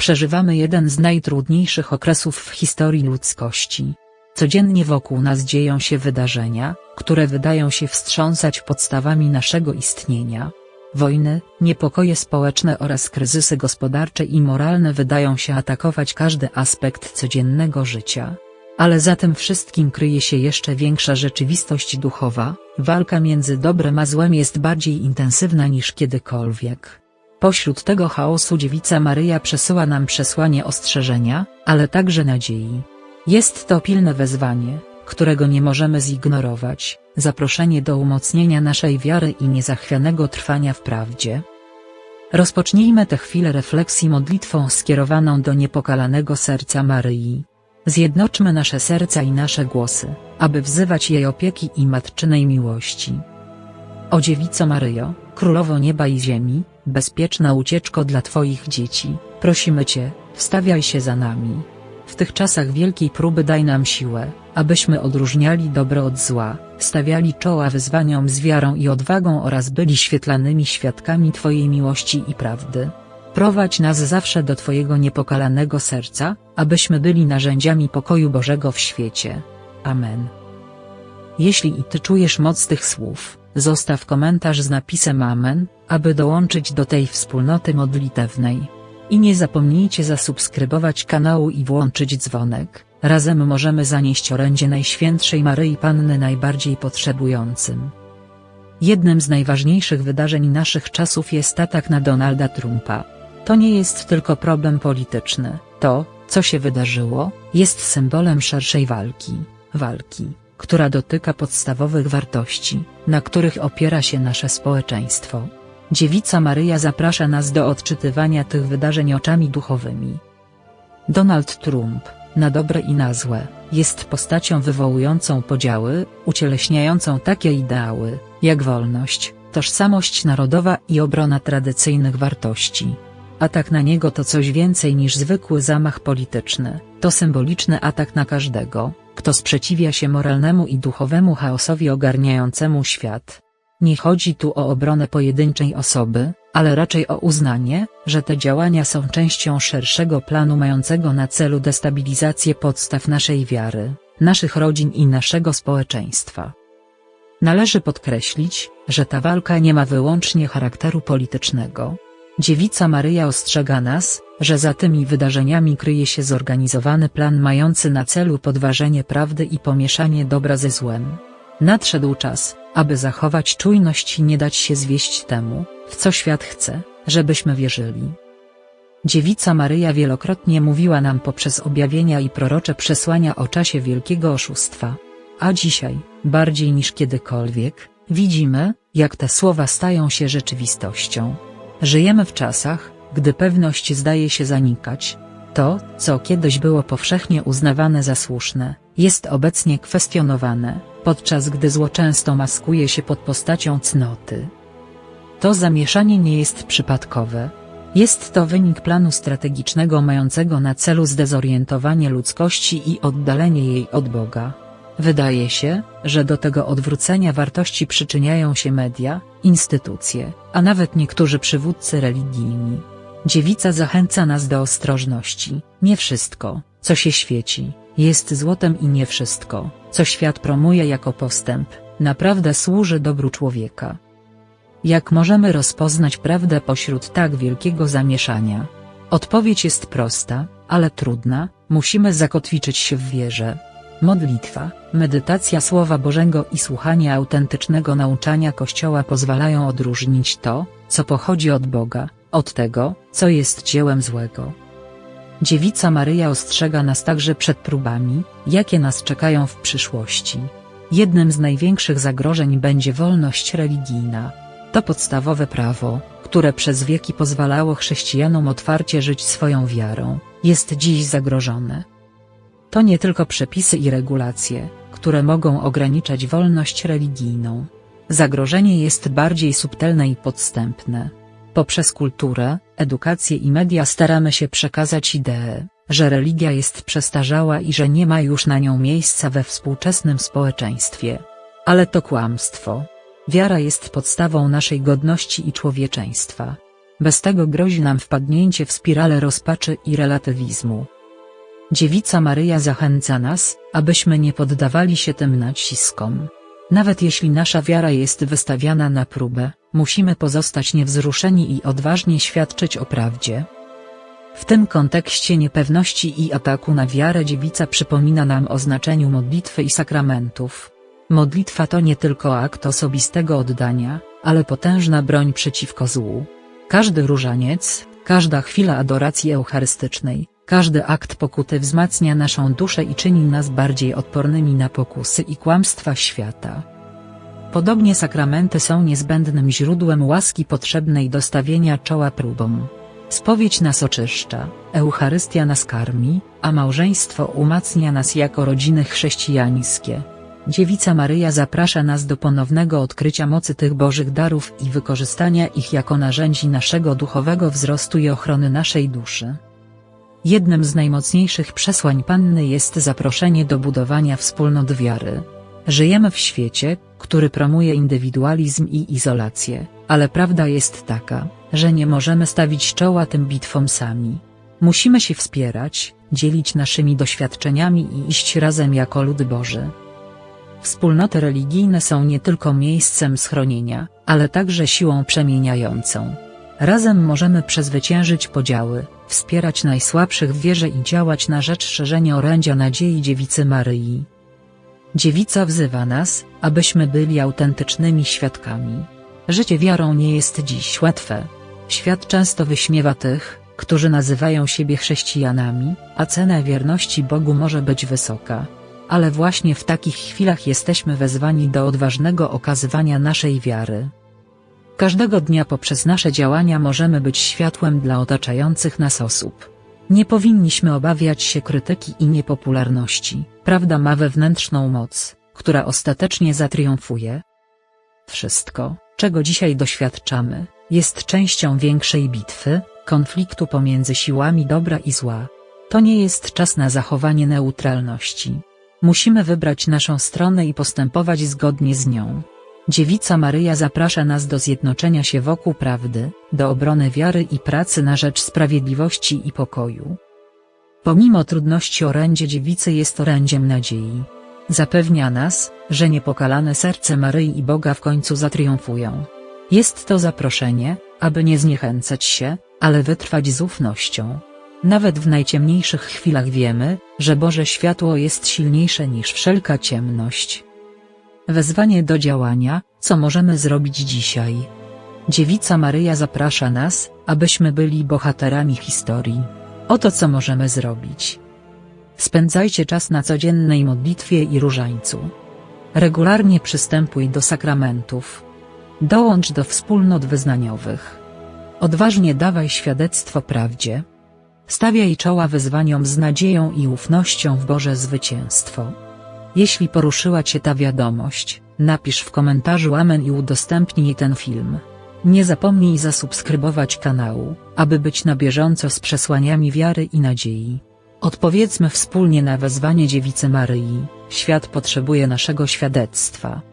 Przeżywamy jeden z najtrudniejszych okresów w historii ludzkości. Codziennie wokół nas dzieją się wydarzenia, które wydają się wstrząsać podstawami naszego istnienia. Wojny, niepokoje społeczne oraz kryzysy gospodarcze i moralne wydają się atakować każdy aspekt codziennego życia. Ale za tym wszystkim kryje się jeszcze większa rzeczywistość duchowa, walka między dobrem a złem jest bardziej intensywna niż kiedykolwiek. Pośród tego chaosu dziewica Maryja przesyła nam przesłanie ostrzeżenia, ale także nadziei. Jest to pilne wezwanie, którego nie możemy zignorować, zaproszenie do umocnienia naszej wiary i niezachwianego trwania w prawdzie. Rozpocznijmy tę chwilę refleksji modlitwą skierowaną do niepokalanego serca Maryi. Zjednoczmy nasze serca i nasze głosy, aby wzywać jej opieki i matczynej miłości. O Dziewico Maryjo, Królowo Nieba i Ziemi, bezpieczna ucieczko dla Twoich dzieci, prosimy Cię, wstawiaj się za nami. W tych czasach wielkiej próby daj nam siłę, abyśmy odróżniali dobro od zła, stawiali czoła wyzwaniom z wiarą i odwagą oraz byli świetlanymi świadkami Twojej miłości i prawdy. Prowadź nas zawsze do Twojego niepokalanego serca, abyśmy byli narzędziami pokoju Bożego w świecie. Amen. Jeśli i Ty czujesz moc tych słów, zostaw komentarz z napisem Amen, aby dołączyć do tej wspólnoty modlitewnej. I nie zapomnijcie zasubskrybować kanału i włączyć dzwonek, razem możemy zanieść orędzie Najświętszej Maryi Panny najbardziej potrzebującym. Jednym z najważniejszych wydarzeń naszych czasów jest atak na Donalda Trumpa. To nie jest tylko problem polityczny, to, co się wydarzyło, jest symbolem szerszej walki, walki, która dotyka podstawowych wartości, na których opiera się nasze społeczeństwo. Dziewica Maryja zaprasza nas do odczytywania tych wydarzeń oczami duchowymi. Donald Trump, na dobre i na złe, jest postacią wywołującą podziały, ucieleśniającą takie ideały, jak wolność, tożsamość narodowa i obrona tradycyjnych wartości. Atak na niego to coś więcej niż zwykły zamach polityczny, to symboliczny atak na każdego, kto sprzeciwia się moralnemu i duchowemu chaosowi ogarniającemu świat. Nie chodzi tu o obronę pojedynczej osoby, ale raczej o uznanie, że te działania są częścią szerszego planu mającego na celu destabilizację podstaw naszej wiary, naszych rodzin i naszego społeczeństwa. Należy podkreślić, że ta walka nie ma wyłącznie charakteru politycznego. Dziewica Maryja ostrzega nas, że za tymi wydarzeniami kryje się zorganizowany plan mający na celu podważenie prawdy i pomieszanie dobra ze złem. Nadszedł czas, aby zachować czujność i nie dać się zwieść temu, w co świat chce, żebyśmy wierzyli. Dziewica Maryja wielokrotnie mówiła nam poprzez objawienia i prorocze przesłania o czasie wielkiego oszustwa. A dzisiaj, bardziej niż kiedykolwiek, widzimy, jak te słowa stają się rzeczywistością. Żyjemy w czasach, gdy pewność zdaje się zanikać. To, co kiedyś było powszechnie uznawane za słuszne, jest obecnie kwestionowane, podczas gdy zło często maskuje się pod postacią cnoty. To zamieszanie nie jest przypadkowe. Jest to wynik planu strategicznego mającego na celu zdezorientowanie ludzkości i oddalenie jej od Boga. Wydaje się, że do tego odwrócenia wartości przyczyniają się media, instytucje, a nawet niektórzy przywódcy religijni. Dziewica zachęca nas do ostrożności, nie wszystko, co się świeci, jest złotem i nie wszystko, co świat promuje jako postęp, naprawdę służy dobru człowieka. Jak możemy rozpoznać prawdę pośród tak wielkiego zamieszania? Odpowiedź jest prosta, ale trudna, musimy zakotwiczyć się w wierze. Modlitwa, medytacja Słowa Bożego i słuchanie autentycznego nauczania Kościoła pozwalają odróżnić to, co pochodzi od Boga, od tego, co jest dziełem złego. Dziewica Maryja ostrzega nas także przed próbami, jakie nas czekają w przyszłości. Jednym z największych zagrożeń będzie wolność religijna. To podstawowe prawo, które przez wieki pozwalało chrześcijanom otwarcie żyć swoją wiarą, jest dziś zagrożone. To nie tylko przepisy i regulacje, które mogą ograniczać wolność religijną. Zagrożenie jest bardziej subtelne i podstępne. Poprzez kulturę, edukację i media staramy się przekazać ideę, że religia jest przestarzała i że nie ma już na nią miejsca we współczesnym społeczeństwie. Ale to kłamstwo. Wiara jest podstawą naszej godności i człowieczeństwa. Bez tego grozi nam wpadnięcie w spiralę rozpaczy i relatywizmu. Dziewica Maryja zachęca nas, abyśmy nie poddawali się tym naciskom. Nawet jeśli nasza wiara jest wystawiana na próbę, musimy pozostać niewzruszeni i odważnie świadczyć o prawdzie. W tym kontekście niepewności i ataku na wiarę dziewica przypomina nam o znaczeniu modlitwy i sakramentów. Modlitwa to nie tylko akt osobistego oddania, ale potężna broń przeciwko złu. Każdy różaniec, każda chwila adoracji eucharystycznej, każdy akt pokuty wzmacnia naszą duszę i czyni nas bardziej odpornymi na pokusy i kłamstwa świata. Podobnie sakramenty są niezbędnym źródłem łaski potrzebnej do stawienia czoła próbom. Spowiedź nas oczyszcza, Eucharystia nas karmi, a małżeństwo umacnia nas jako rodziny chrześcijańskie. Dziewica Maryja zaprasza nas do ponownego odkrycia mocy tych Bożych darów i wykorzystania ich jako narzędzi naszego duchowego wzrostu i ochrony naszej duszy. Jednym z najmocniejszych przesłań Panny jest zaproszenie do budowania wspólnot wiary. Żyjemy w świecie, który promuje indywidualizm i izolację, ale prawda jest taka, że nie możemy stawić czoła tym bitwom sami. Musimy się wspierać, dzielić naszymi doświadczeniami i iść razem jako lud Boży. Wspólnoty religijne są nie tylko miejscem schronienia, ale także siłą przemieniającą. Razem możemy przezwyciężyć podziały, wspierać najsłabszych w wierze i działać na rzecz szerzenia orędzia nadziei Dziewicy Maryi. Dziewica wzywa nas, abyśmy byli autentycznymi świadkami. Życie wiarą nie jest dziś łatwe. Świat często wyśmiewa tych, którzy nazywają siebie chrześcijanami, a cena wierności Bogu może być wysoka. Ale właśnie w takich chwilach jesteśmy wezwani do odważnego okazywania naszej wiary. Każdego dnia poprzez nasze działania możemy być światłem dla otaczających nas osób. Nie powinniśmy obawiać się krytyki i niepopularności, prawda ma wewnętrzną moc, która ostatecznie zatriumfuje. Wszystko, czego dzisiaj doświadczamy, jest częścią większej bitwy, konfliktu pomiędzy siłami dobra i zła. To nie jest czas na zachowanie neutralności. Musimy wybrać naszą stronę i postępować zgodnie z nią. Dziewica Maryja zaprasza nas do zjednoczenia się wokół prawdy, do obrony wiary i pracy na rzecz sprawiedliwości i pokoju. Pomimo trudności orędzie dziewicy jest orędziem nadziei. Zapewnia nas, że niepokalane serce Maryi i Boga w końcu zatriumfują. Jest to zaproszenie, aby nie zniechęcać się, ale wytrwać z ufnością. Nawet w najciemniejszych chwilach wiemy, że Boże światło jest silniejsze niż wszelka ciemność. Wezwanie do działania, co możemy zrobić dzisiaj? Dziewica Maryja zaprasza nas, abyśmy byli bohaterami historii. Oto co możemy zrobić. Spędzajcie czas na codziennej modlitwie i różańcu. Regularnie przystępuj do sakramentów. Dołącz do wspólnot wyznaniowych. Odważnie dawaj świadectwo prawdzie. Stawiaj czoła wyzwaniom z nadzieją i ufnością w Boże zwycięstwo. Jeśli poruszyła Cię ta wiadomość, napisz w komentarzu amen i udostępnij ten film. Nie zapomnij zasubskrybować kanału, aby być na bieżąco z przesłaniami wiary i nadziei. Odpowiedzmy wspólnie na wezwanie Dziewicy Maryi, świat potrzebuje naszego świadectwa.